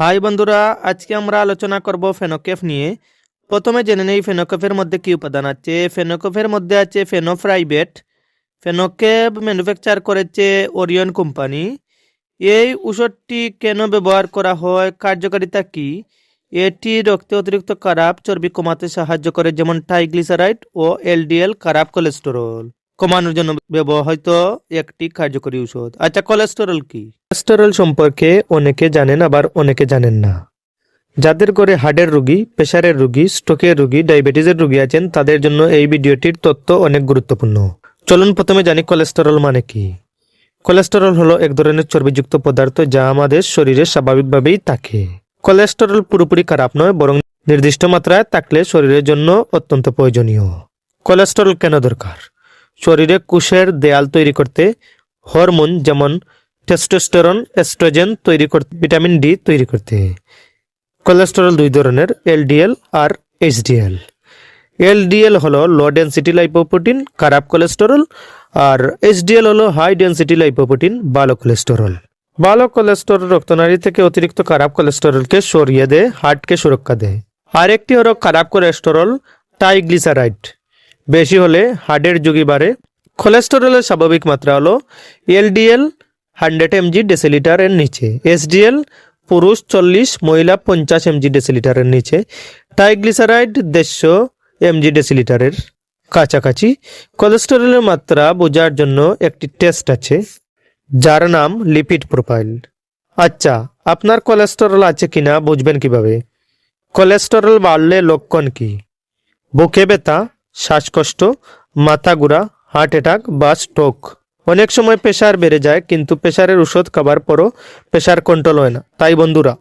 High বন্ধুরা, আজকে আমরা আলোচনা করব ফেনোকেফ নিয়ে। প্রথমে জেনে নেই ফেনোকেফের মধ্যে কি উপাদান আছে। ফেনোকেফের মধ্যে আছে ফেনোফ্রাইবেট। ফেনোকেফ ম্যানুফ্যাকচার করেছে ওরিয়ন কোম্পানি। এই ওষুধটি কেন ব্যবহার করা হয়? কার্যকারিতা কি? এটি রক্তে অতিরিক্ত খারাপ চর্বি কমাতে সাহায্য করে, যেমন টাইগ্লিসারাইড ও এলডিএল, খারাপ কোলেস্টেরল। কমানোর জন্য ব্যবহৃত একটি কার্যকরী ওষুধ আচ্ছা কোলেস্টেরল কি? কোলেস্টেরল সম্পর্কে অনেকে জানেন, আবার অনেকে জানেন না। যাদের ঘরে হার্টের রোগী প্রেশারের রোগী, স্ট্রোকের রোগী, ডায়াবেটিসের রোগী আছেন, তাদের জন্য এই ভিডিওটির তথ্য অনেক গুরুত্বপূর্ণ। চলুন প্রথমে জানি কোলেস্টেরল মানে কি। কোলেস্টেরল হলো এক ধরনের চর্বিযুক্ত পদার্থ যা আমাদের শরীরে স্বাভাবিকভাবেই থাকে। কোলেস্টেরল পুরোপুরি খারাপ নয়, বরং নির্দিষ্ট মাত্রায় থাকলে শরীরের জন্য অত্যন্ত প্রয়োজনীয়। কোলেস্টেরল কেন দরকার? শরীরে কোষের দেয়াল তৈরি করতে, হরমোন যেমন টেস্টোস্টেরন এস্ট্রোজেন তৈরি করতে ভিটামিন ডি তৈরি করতে। কোলেস্টেরল দুই ধরনের এলডিএল আর এইচডিএল এলডিএল হলো লো ডেন্সিটি লাইপোপ্রোটিন খারাপ কোলেস্টেরল আর এইচডিএল হলো হাই ডেন্সিটি লাইপোপ্রোটিন ভালো কোলেস্টেরল ভালো কোলেস্টেরল রক্তনালী থেকে অতিরিক্ত খারাপ কোলেস্টেরলকে সরিয়ে দেয় হার্টকে সুরক্ষা দেয়। আরেকটি হলো খারাপ কোলেস্টেরল ট্রাইগ্লিসারাইড বেশি হলে হার্টের ঝুঁকি বাড়ে। কোলেস্টেরলের স্বাভাবিক মাত্রা হলো এলডিএল হান্ড্রেড এমজি ডেসিলিটারের নিচে, এসডিএল পুরুষ চল্লিশ, মহিলা পঞ্চাশ এমজি ডেসিলিটারের নিচে, ট্রাইগ্লিসারাইড দেড়শো এমজি ডেসিলিটারের কাছাকাছি। কোলেস্টেরলের মাত্রা বোঝার জন্য একটি টেস্ট আছে, যার নাম লিপিড প্রোফাইল আচ্ছা আপনার কোলেস্টেরল আছে কিনা বুঝবেন কীভাবে? কোলেস্টেরল বাড়লে লক্ষণ কি? বুকে ব্যথা শ্বাসকষ্ট, মাথা ঘোরা হার্ট অ্যাটাক বা স্ট্রোক অনেক সময় প্রেশার বেড়ে যায়, কিন্তু প্রেশারের ওষুধ খাবার পরও প্রেশার কন্ট্রোল হয় না। তাই বন্ধুরা,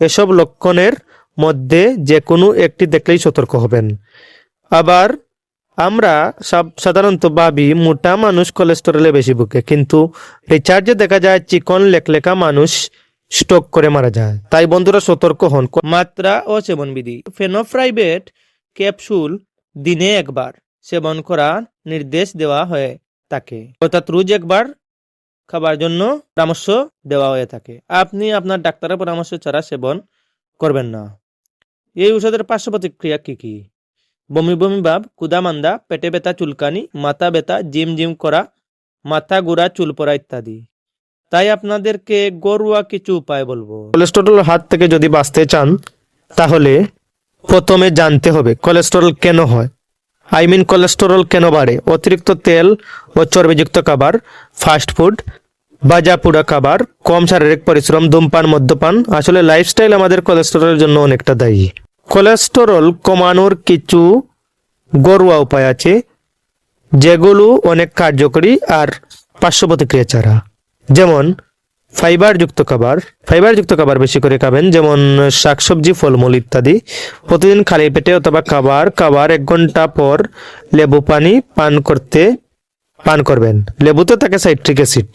এসব লক্ষণের মধ্যে যে কোনো একটি দেখলেই সতর্ক হবেন। আবার আমরা সাধারণত ভাবি, মোটা মানুষ কোলেস্টেরলে বেশি ভুগে, কিন্তু রিচার্জে দেখা যায়, চিকন লেখলেখা মানুষ স্ট্রোক করে মারা যায়। তাই বন্ধুরা, সতর্ক হন। মাত্রা ও সেবনবিধি। ফেনোফ্রাইবেট ক্যাপসুল দিনে একবার সেবন করার নির্দেশ দেওয়া হয়ে থাকে। অর্থাৎ রোজ একবার খাবার জন্য পরামর্শ দেওয়া হয়ে থাকে। আপনি আপনার ডাক্তারের পরামর্শ ছাড়া সেবন করবেন না। এই ওষুধের পার্শ্ব প্রতিক্রিয়া কী কী? বমি বমি ভাব কুদামান্দা পেটে ব্যথা, চুলকানি, মাথা ব্যথা, জিম জিম করা, মাথা ঘোরা চুল পড়া ইত্যাদি। তাই আপনাদেরকে গরুয়া কিছু উপায় বলব। কোলেস্টেরল হাত থেকে যদি বাঁচতে চান, তাহলে প্রথমে জানতে হবে কোলেস্টেরল কেন হয়? আই মিন কোলেস্টেরল কেন বাড়ে? অতিরিক্ত তেল ও চর্বিযুক্ত খাবার ফাস্ট ফুড ভাজা পোড়া খাবার, কম শারীরিক পরিশ্রম, ধূমপান, মদ্যপান, আসলে লাইফস্টাইল আমাদের কোলেস্টেরলের জন্য অনেকটা দায়ী। কোলেস্টেরল কমানোর কিছু ঘরোয়া উপায় আছে, যেগুলো অনেক কার্যকরী আর পার্শ্ব প্রতিক্রিয়া ছাড়া। যেমন ফাইবারযুক্ত খাবার ফাইবারযুক্ত খাবার বেশি করে খাবেন, যেমন শাকসবজি, ফলমূল ইত্যাদি। প্রতিদিন খালি পেটে অথবা খাবার খাবার এক ঘণ্টা পর লেবু পানি পান করতে, পান করবেন। লেবুতে থাকে সাইট্রিক অ্যাসিড,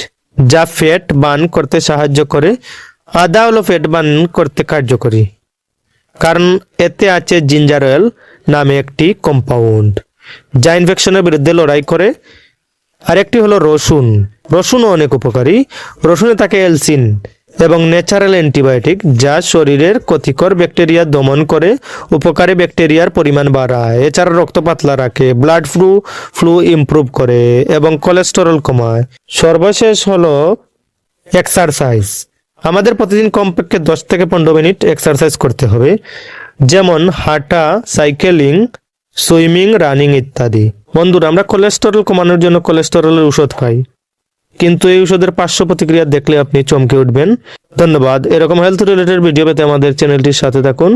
যা ফ্যাট বার্ন করতে সাহায্য করে, আদা হলো ফ্যাট বার্ন করতে কার্যকরী। কারণ এতে আছে জিঞ্জার অয়েল নামে একটি কম্পাউন্ড, যা ইনফেকশনের বিরুদ্ধে লড়াই করে আরেকটি হলো রসুন। রসুনও অনেক উপকারী। রসুনে থাকে এলসিন এবং ন্যাচারাল অ্যান্টিবায়োটিক যা শরীরের ক্ষতিকর ব্যাকটেরিয়া দমন করে, উপকারী ব্যাকটেরিয়ার পরিমাণ বাড়ায়। এছাড়া রক্ত পাতলা রাখে, ব্লাড ফ্লু ফ্লু ইমপ্রুভ করে এবং কোলেস্টেরল কমায়। সর্বশেষ হলো এক্সারসাইজ। আমাদের প্রতিদিন কমপক্ষে দশ থেকে পনেরো মিনিট এক্সারসাইজ করতে হবে, যেমন হাঁটা, সাইকেলিং, সুইমিং, রানিং ইত্যাদি। বন্ধুরা, আমরা কোলেস্টেরল কমানোর জন্য কোলেস্টেরলের ওষুধ খাই। কিন্তু এই ওষুধের পার্শ্ব প্রতিক্রিয়া দেখলে আপনি চমকে উঠবেন। ধন্যবাদ। এরকম হেলথ রিলেটেড ভিডিও পেতে আমাদের চ্যানেলটির সাথে থাকুন।